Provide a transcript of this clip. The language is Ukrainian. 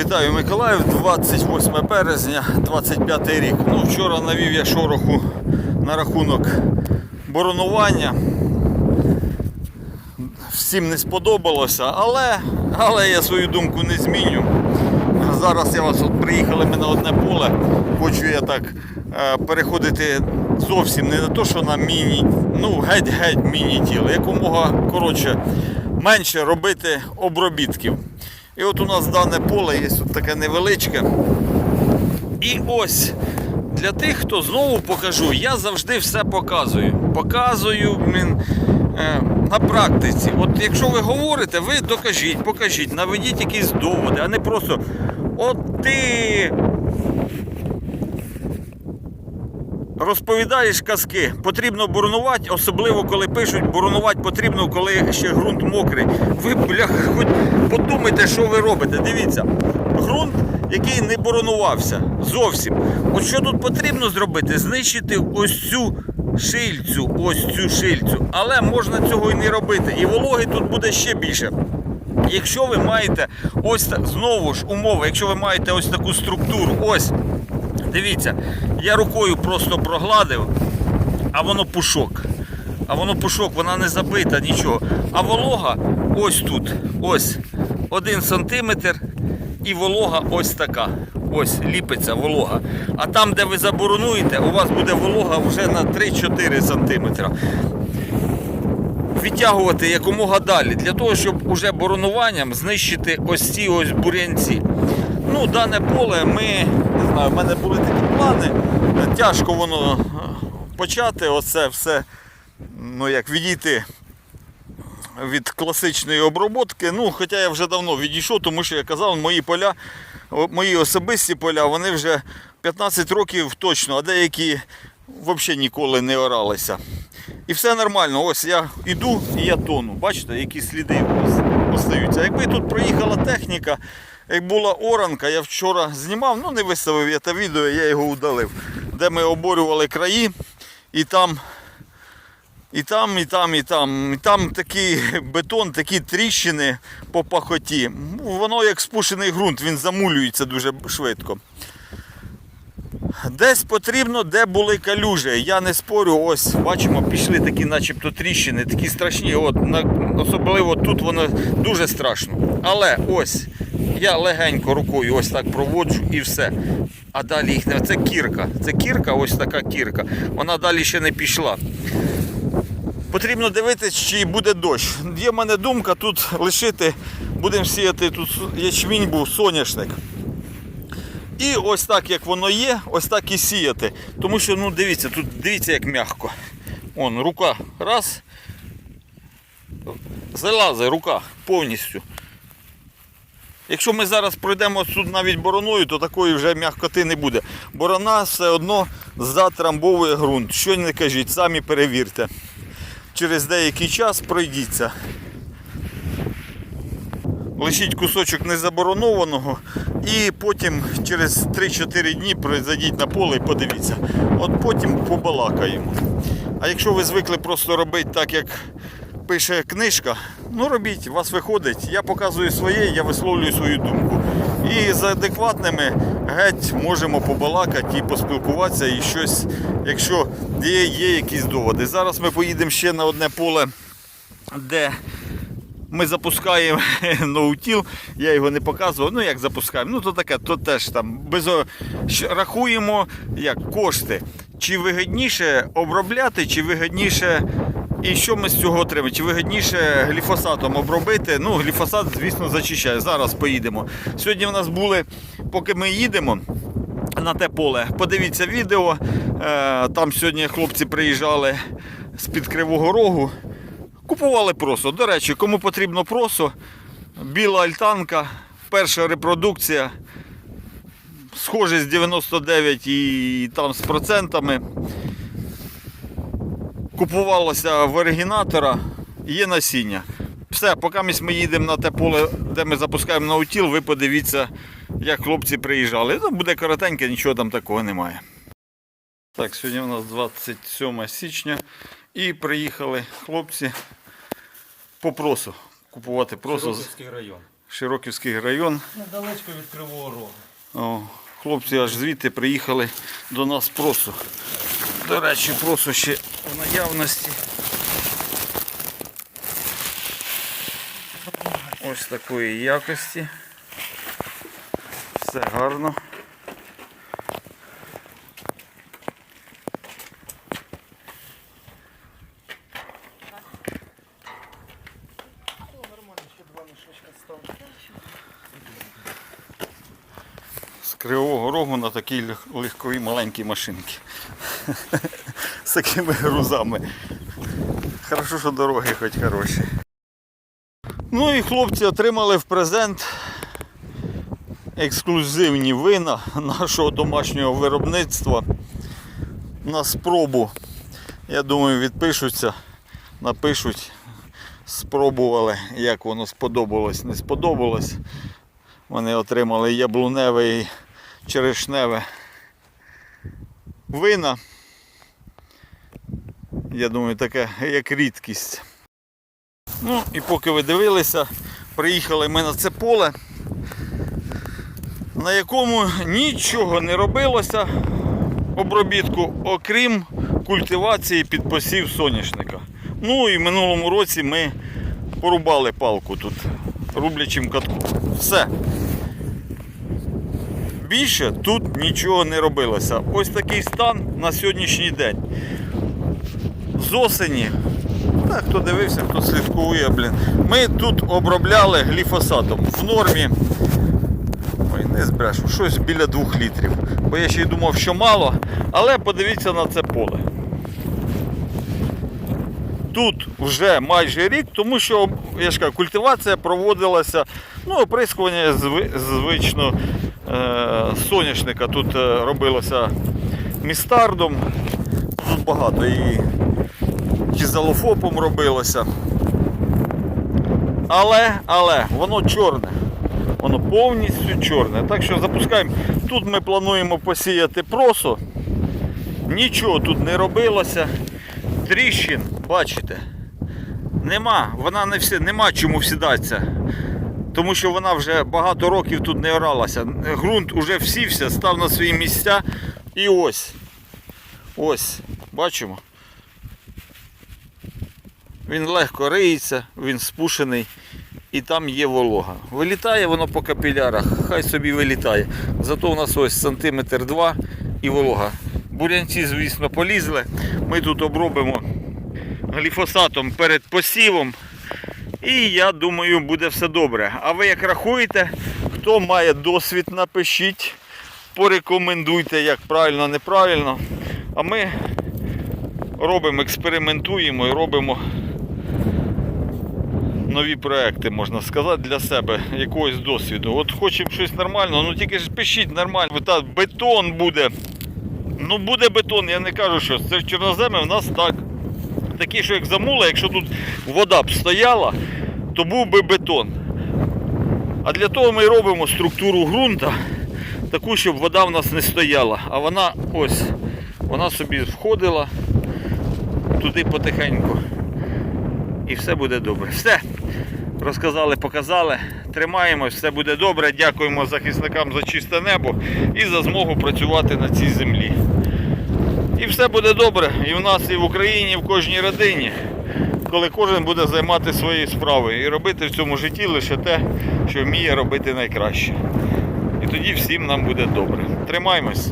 Вітаю Миколаїв, 28 березня, 25 рік. Ну, вчора навів я шороху на рахунок боронування. Всім не сподобалося, але, але я свою думку не зміню. Зараз я вас от приїхали ми на одне поле. Хочу я так е, переходити зовсім не на те, що на міні, ну геть-геть міні-тіло. Якомога коротше, менше робити обробітків. І от у нас дане поле є тут таке невеличке. І ось для тих, хто знову покажу, я завжди все показую. Показую блін, е, на практиці. От якщо ви говорите, ви докажіть, покажіть, наведіть якісь доводи, а не просто от ти розповідаєш казки. Потрібно боронувати, особливо коли пишуть, боронувати потрібно, коли ще ґрунт мокрий. Ви, блях, хоч подумайте, що ви робите. Дивіться, ґрунт, який не боронувався зовсім. От що тут потрібно зробити? Знищити ось цю шильцю, ось цю шильцю. Але можна цього і не робити. І вологи тут буде ще більше. Якщо ви маєте ось знову ж умови, якщо ви маєте ось таку структуру, ось дивіться, я рукою просто прогладив, а воно пушок. А воно пушок, вона не забита, нічого. А волога ось тут, ось один сантиметр, і волога ось така. Ось ліпиться волога. А там, де ви заборонуєте, у вас буде волога вже на 3-4 сантиметра відтягувати якомога далі, для того, щоб уже боронуванням знищити ось ці ось бур'янці. Ну, дане поле ми, знаю, в мене були такі плани. Тяжко воно е, почати, оце все, ну як відійти від класичної оброботки. Ну, хоча я вже давно відійшов, тому що я казав, мої поля, мої особисті поля, вони вже 15 років точно, а деякі взагалі ніколи не оралися. І все нормально. Ось я йду і я тону. Бачите, які сліди ос- остаються. Якби тут проїхала техніка, як була оранка, я вчора знімав, ну не виставив я те відео, я його удалив, де ми оборювали краї, і там і там, і там, і там. І там такий бетон, такі тріщини по пахоті. Ну, Воно як спушений ґрунт, він замулюється дуже швидко. Десь потрібно, де були калюжі. Я не спорю, ось бачимо, пішли такі начебто тріщини, такі страшні. От, на, особливо тут воно дуже страшно. Але ось я легенько рукою ось так проводжу і все. А далі їх не. Це кірка. Це кірка, ось така кірка. Вона далі ще не пішла. Потрібно дивитися, чи буде дощ. Є в мене думка тут лишити, будемо сіяти тут ячмінь був соняшник. І ось так, як воно є, ось так і сіяти. Тому що, ну дивіться, тут дивіться, як м'яко. Он, рука раз. Залазить рука повністю. Якщо ми зараз пройдемо тут навіть бороною, то такої вже м'якоти не буде. Борона все одно затрамбовує ґрунт. Що не кажіть, самі перевірте. Через деякий час пройдіться. Лишіть кусочок незаборонованого і потім через 3-4 дні зайдіть на поле і подивіться. От потім побалакаємо. А якщо ви звикли просто робити так, як пише книжка, ну робіть, у вас виходить. Я показую своє, я висловлюю свою думку. І з адекватними геть можемо побалакати і поспілкуватися, і щось, якщо є, є якісь доводи. Зараз ми поїдемо ще на одне поле, де ми запускаємо ноутіл, я його не показував. Ну як запускаємо? Ну то таке, то теж там без рахуємо як кошти. Чи вигідніше обробляти, чи вигідніше. І що ми з цього отримаємо? Чи вигідніше гліфосатом обробити? Ну, гліфосат, звісно, зачищає. Зараз поїдемо. Сьогодні в нас були, поки ми їдемо на те поле, подивіться відео. Е, Там сьогодні хлопці приїжджали з-під Кривого Рогу. Купували просо. До речі, кому потрібно просо, біла альтанка, перша репродукція, схожий з 99 і там з процентами. Купувалося в оригінатора, є насіння. Все, поки ми їдемо на те поле, де ми запускаємо наутіл, ви подивіться, як хлопці приїжджали. Ну, буде коротеньке, нічого там такого немає. Так, сьогодні у нас 27 січня і приїхали хлопці по просу. Купувати просо. з- Широківський район. Широківський район. Недалечко від Кривого Рогу. О, хлопці аж звідти приїхали до нас просо. До речі, просо ще в наявності. Ось такої якості. Все гарно. З Кривого Рогу на такій лег- легковій маленькій машинці. З такими грузами. Хорошо, що дороги хоч хороші. Ну і хлопці отримали в презент ексклюзивні вина нашого домашнього виробництва на спробу. Я думаю, відпишуться, напишуть, спробували, як воно сподобалось, не сподобалось. Вони отримали яблуневе і черешневе вина. Я думаю, таке як рідкість. Ну і поки ви дивилися, приїхали ми на це поле, на якому нічого не робилося обробітку, окрім культивації під посів соняшника. Ну і в минулому році ми порубали палку тут рублячим катком. Все. Більше тут нічого не робилося. Ось такий стан на сьогоднішній день. З осені, хто дивився, хто слідкує, блін. Ми тут обробляли гліфосатом в нормі. Ой, не збрешу, щось біля 2 літрів. Бо я ще й думав, що мало, але подивіться на це поле. Тут вже майже рік, тому що я ж кажу, культивація проводилася, ну, оприскування зви- звично соняшника тут е, робилося містардом. Тут багато і кізалофопом робилося. Але, але, воно чорне. Воно повністю чорне. Так що запускаємо. Тут ми плануємо посіяти просо. Нічого тут не робилося. Тріщин, бачите, нема. Вона не всі, нема чому всідатися. Тому що вона вже багато років тут не оралася. Грунт уже всівся, став на свої місця. І ось. Ось, бачимо. Він легко риється, він спушений і там є волога. Вилітає воно по капілярах, хай собі вилітає. Зато у нас ось сантиметр два і волога. Бурянці, звісно, полізли. Ми тут обробимо гліфосатом перед посівом. І я думаю, буде все добре. А ви як рахуєте, хто має досвід, напишіть, порекомендуйте, як правильно, неправильно. А ми робимо, експериментуємо і робимо нові проекти, можна сказати, для себе якогось досвіду. От хочемо щось нормального, ну тільки ж пишіть нормально. Та бетон буде. Ну буде бетон, я не кажу, що це в чорноземі в нас так. Такий, що як замула, якщо тут вода б стояла, то був би бетон. А для того ми робимо структуру ґрунта, таку, щоб вода в нас не стояла. А вона ось, вона собі входила туди потихеньку. І все буде добре. Все. Розказали, показали. Тримаємось, все буде добре. Дякуємо захисникам за чисте небо і за змогу працювати на цій землі. І все буде добре. І в нас, і в Україні, і в кожній родині, коли кожен буде займатися своєю справою і робити в цьому житті лише те, що вміє робити найкраще. І тоді всім нам буде добре. Тримаймось.